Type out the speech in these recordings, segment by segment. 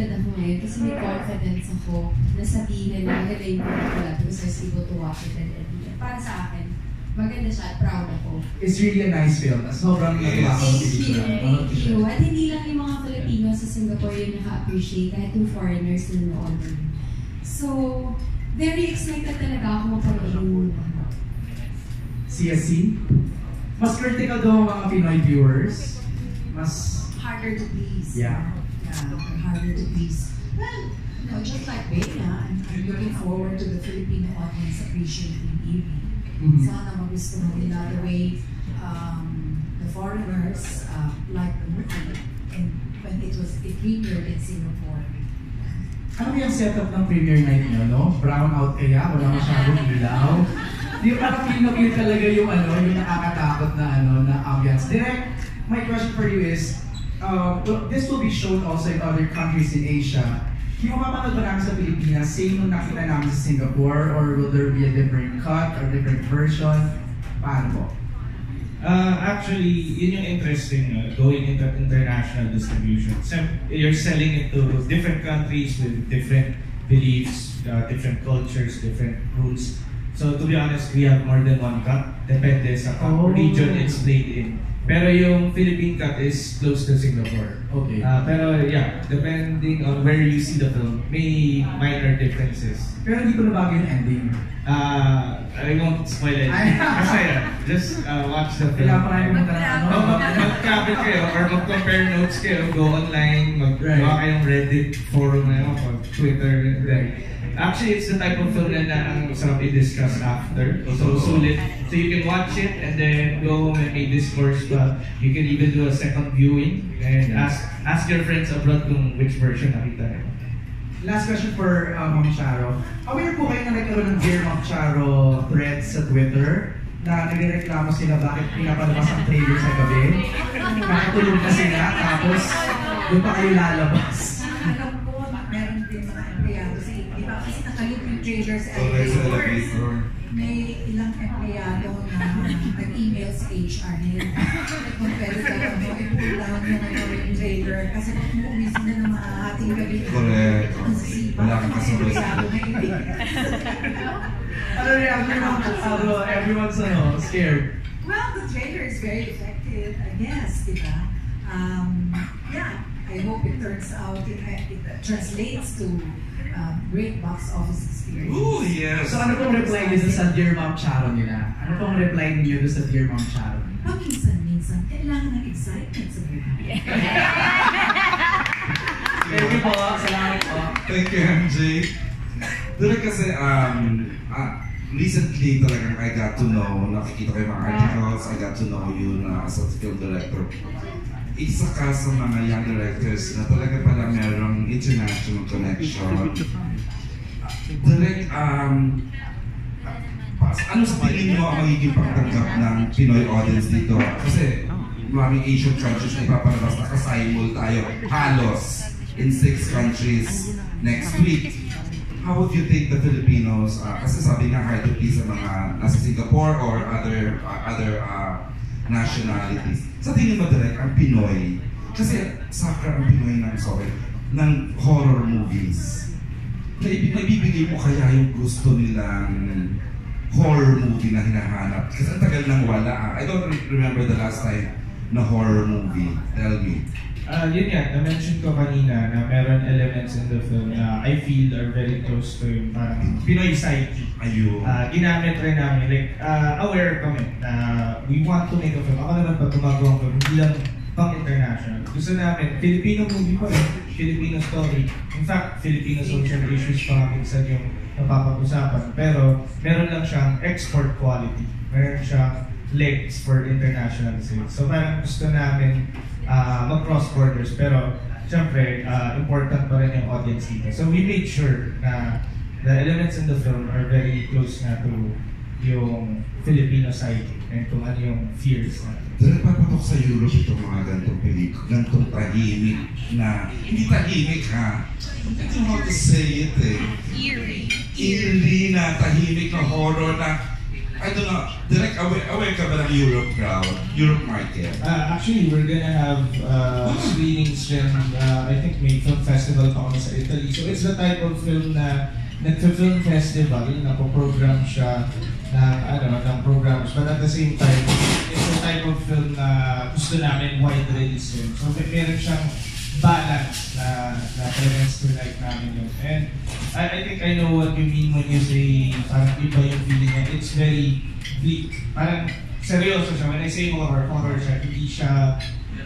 excited ako ngayon kasi may confidence ako na sabihin na I was able to watch it and and Para sa akin, maganda siya at proud ako. It's really a nice film. Sobrang natuwa ako sa Thank you. pelikula. Thank you. At hindi lang yung mga Filipino sa Singapore yung naka-appreciate, kahit yung foreigners na nanood. So, very excited talaga ako mapanood yung CSC. Mas critical daw ang mga Pinoy viewers. Mas, harder to please. yeah. Yeah, harder to please. Well, you know, just like Bea, I'm, I'm looking forward to the Filipino audience appreciating Evie. Mhm. Sana magustuhan nila the way um, the foreigners uh, like the movie and when it was it premiered in Singapore. Ano yung setup ng premiere night niyo, no? Brown out kaya? Wala masyadong ilaw? Di parang feel na feel talaga yung ano, yung nakakatakot na ano, na ambience. Direct, my question for you is, uh, well, this will be shown also in other countries in Asia. Yung mapapanood ba namin sa Pilipinas, same nung nakita namin sa Singapore, or will there be a different cut or different version? Paano po? Uh, actually, yun yung interesting, uh, going into international distribution. Sem- you're selling it to different countries with different beliefs, uh, different cultures, different rules. So to be honest, we have more than one cut. Depende sa Oh. region it's played in. Pero yung Philippine cut is close to Singapore. Okay. Uh, pero yeah, depending on where you see the film, may minor differences. Pero hindi ko nabago yung ending. Uh, I won't spoil it. Kasi just uh, watch the film. Kailangan pa namin punta ng ano. Oh, mag- mag-cabin kayo or mag-compare notes kayo, go online, mag Right. kayong Reddit forum na yun, or Twitter. Then. Actually, it's the type of film na, na ang sarap i-discuss after. So, sulit. So, you can watch it and then go home and make discourse. But you can even do a second viewing and ask ask your friends abroad kung which version nakita nila. Last question for uh, Ma'am Charo. Aware po kayo na nagkaroon ng Dear Ma'am Charo threads sa Twitter na nagreklamo sila bakit pinapalabas ang trailer sa gabi? Nakatulog na sila tapos doon pa kayo lalabas. Alam ko, meron din mga empleyado sa di ba? Kasi nakalip yung trailer sa Correct sa elevator. elevator. May ilang empleyado na nag-email sa HR head. Kung pwede daw ano, i-pull down yung, ano, yung trailer. Kasi kung umuwi sila ng maahating gabi, Correct. ang sisipa Wala ng kang na hindi. Ano Ma'am Charo? Everyone's ano, scared. Well, the trailer is very effective, I guess, di ba? Um, yeah, I hope it turns out, it, it translates to um, great box office experience. Ooh, yes. So ano pong reply niyo sa Dear Ma'am Charo nila? Ano pong reply niyo sa Dear Ma'am Charo? Paminsan-minsan, kailangan ng excitement sa buhay. Thank you po. Salamat po. Thank you, MJ. Dito kasi, um, ah, recently talagang I got to know, nakikita ko yung mga articles, I got to know you na as a film director. Isa ka sa mga young directors na talaga pala merong international connection. Direct, um, ano sa tingin nyo ang magiging pagtanggap ng Pinoy audience dito? Kasi maraming Asian countries na ipapalabas na kasimul tayo, halos, in six countries next week. How would you think the Filipinos, uh, kasi sabi nga hard to please sa mga nasa Singapore or other uh, other uh, nationalities. Sa tingin mo direct, ang Pinoy, kasi sakra ang Pinoy ng, sorry, ng horror movies. Naib- Naibibigay mo kaya yung gusto nilang horror movie na hinahanap? Kasi ang tagal nang wala. I don't re- remember the last time na horror movie. Tell me. Uh, yun nga, na-mention ko kanina na meron elements in the film na I feel are very close to yung parang Pinoy psyche. Ayun. Uh, ginamit rin namin, like, uh, aware kami na we want to make a film. Ako naman pag gumagawa film, hindi lang pang international. Gusto namin, Filipino movie pa rin, Filipino story. In fact, Filipino social issues pa nga minsan yung napapag-usapan. Pero meron lang siyang export quality. Meron siyang legs for international sales. So parang gusto namin uh, mag-cross borders. Pero syempre, uh, important pa rin yung audience dito. So we made sure na the elements in the film are very close na to yung Filipino psyche and kung ano yung fears natin. Dahil papatok sa Europe itong mga gantong pelik, gantong tahimik na, hindi tahimik ha. I don't know how to say it eh. Eerie. Eerie na tahimik na horror na I don't know, direct aware, aware ka ba ng Europe crowd? Europe market? Uh, actually, we're gonna have uh, screenings din. Uh, I think may film festival pa kami sa Italy. So it's the type of film na nagpa-film festival, napoprogram siya ng, ano, ng programs. But at the same time, it's the type of film na gusto namin wide release yun. So may meron siyang balance na na talagang like namin yun. And I, I think I know what you mean when you say parang iba yung feeling niya. It's very bleak. Parang seryoso siya. When I say horror, horror siya. Hindi siya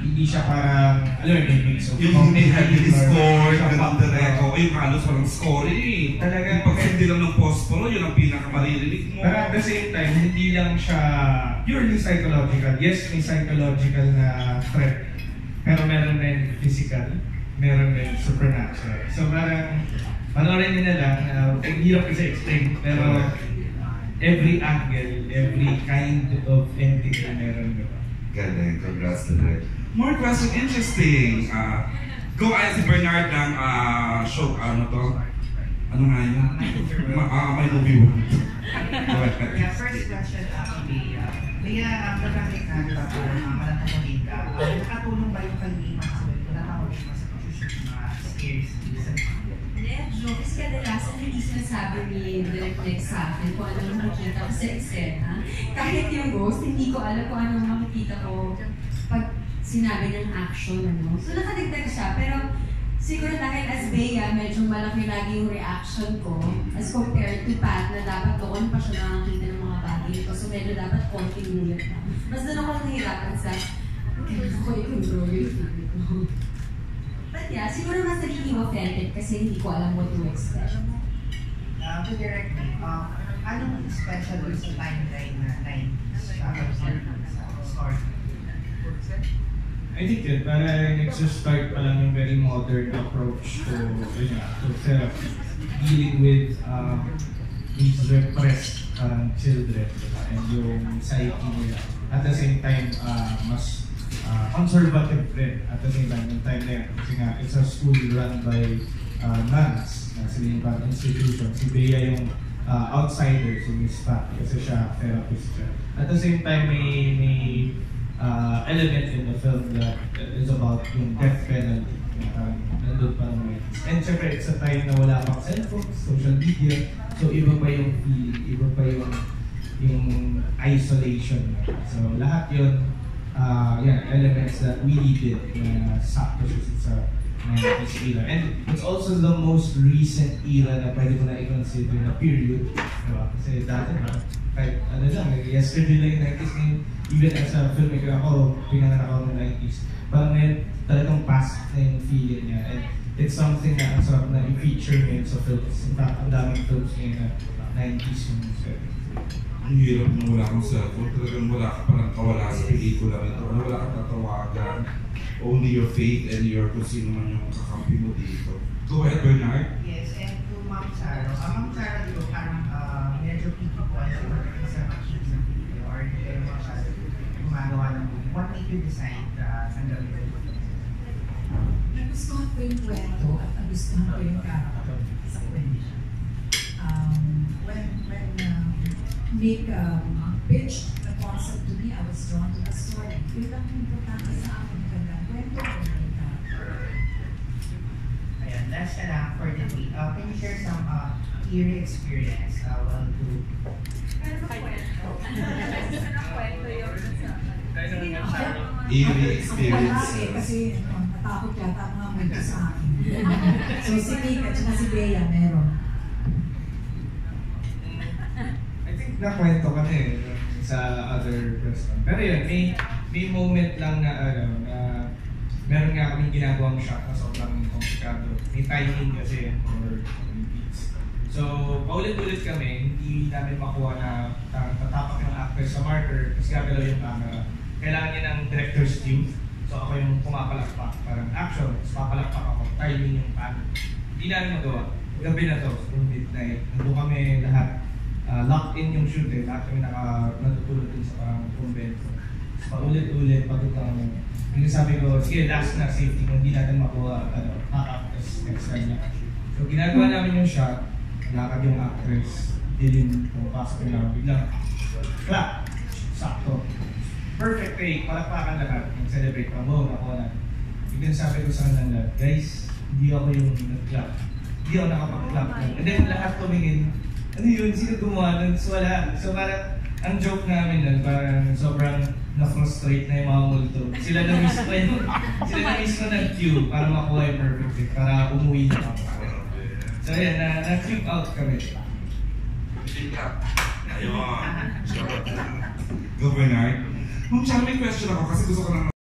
hindi siya parang, alam mo, may mix of Yung hindi heavily or- scored, siya ganun pa- direct. O yung halos walang scoring eh. Talaga. Yung pag-hindi lang ng posporo, yun ang pinakamaririnig mo. Pero at the same time, hindi lang siya purely psychological. Yes, may psychological na threat. Pero meron rin physical. Meron rin supernatural. So parang, panoorin nyo na lang. Uh, ang hirap kasi explain. Pero every angle, every kind of entity meron diba? Galing, congrats to Direk. More question, interesting. Uh, go ay si Bernard ng ah, show, ano to? Ano nga yun? Ma, ah, may movie ahead. Yeah, first question actually, uh, Leah, ang gagamit na ka, uh, nakatulong ba yung kalimitan sa web ko na tawagin mo sa pag-shoot ng mga scares season? Medyo, kasi kadalasan hindi sinasabi ni Direct sa akin kung ano makikita ko sa eksena. Kahit yung ghost, hindi ko alam kung ano makikita ko pag sinabi ng action. Ano. So nakadagdag siya, pero siguro dahil as Bea, medyo malaki lagi yung reaction ko as compared to Pat na dapat doon pa siya nakakita ng mga bagay ko. So medyo dapat konting ulit na. Mas doon ako nahihirapan sa kailangan ko i-control yung feeling ko. But yeah, siguro mas nagiging authentic kasi hindi ko alam what to expect. Uh, to direct uh, anong sa na 90s sa story? I think yun, para nagsa-start pa lang yung very modern approach to, yun to therapy. Dealing with um, these repressed um, children and yung psyche nila. At the same time, uh, mas uh, conservative rin at the same time, yung time na yun. Kasi nga, it's a school run by uh, nuns na yung parang institution. Si Bea yung uh, outsider, si Miss Pat, kasi siya therapist siya. At the same time, may, may uh, element in the film that is about yung death penalty. Um, nandun pa naman. And syempre, it's a time na wala pang cellphone, social media. So iba pa yung iba pa yung yung isolation. So lahat yun, uh, yeah, elements that we needed na sakto siya sa 90s era. And it's also the most recent era na pwede ko na i-consider na period. Diba? Kasi dati ba, kahit ano lang, yesterday lang yung 90s ngayon, even as a filmmaker ako, pinanganak ako ng 90s. Parang ngayon, talagang past na yung feeling niya. And it's something na ang sarap na i-feature ngayon sa films. In fact, ang daming films ngayon na 90s yung set. Ang hirap na wala kang cellphone. Talagang wala ka parang kawala sa pelikula ito. Ano, wala kang tatawagan. Only your faith and your kung sino man yung kakampi mo dito. Go ahead, Bernard. Yes, and to Ma'am Charo. Uh, Ma'am Charo, di ba parang uh, medyo picky po ang siguro sa pag-shoot ng video or hindi kayo masyado gumagawa ng movie. What made you decide uh, na gawin ito? Nagustuhan ko yung kwento at nagustuhan ko yung character sa kwento. Um, when when um, Nick um, pitched the concept to me, I was drawn to the story. Yun lang yung importante sa akin. Magandang kwento, magandang character. Ayan, na lang for the week. Uh, can you share some uh, eerie experience uh, while to Eerie Wala eh, experiences. kasi um, natakot yata ang mga multo sa akin. so si Nick at saka si Bea meron. I think nakwento ka na eh sa other restaurant. Pero yun, may, may moment lang na ano, na meron nga kaming ginagawang shot na sobrang komplikado. May timing kasi for beats. So, paulit-ulit kami, hindi namin makuha na ta- tatapak yung actor sa marker, tapos gagalaw yung camera. Kailangan niya ng director's cue. So ako yung pumapalakpak, parang action, tapos papalakpak ako, timing yung pan. Hindi namin magawa. Gabi na to, so midnight. Nandun kami lahat uh, locked in yung shoot eh. Lahat kami naka, natutulog din sa parang convento. Paulit-ulit, na kami. Yung sabi ko, sige, last na safety kung hindi natin makuha, ano, tapos next time na. So, ginagawa namin yung shot, lakad yung actress, dilim, pumapasok yung lang, biglang, Clap. Sakto. Perfect take. Palakpakan lahat. Mag-celebrate pa mo. Ako na. Biglang sabi ko sa kanila, guys, hindi ako yung nag-clap. Hindi ako nakapag-clap. And then lahat tumingin. Ano yun? Sino gumawa nun? So wala. So parang, ang joke namin nun, parang sobrang na-frustrate na yung mga multo. Sila na mismo yung, sila na mismo nag-cue para makuha yung perfect take, para umuwi na ako. So yan, na, na-cue out kami. Ayun. Go, Bernard. Ma'am, Chang, may question ako kasi gusto ko lang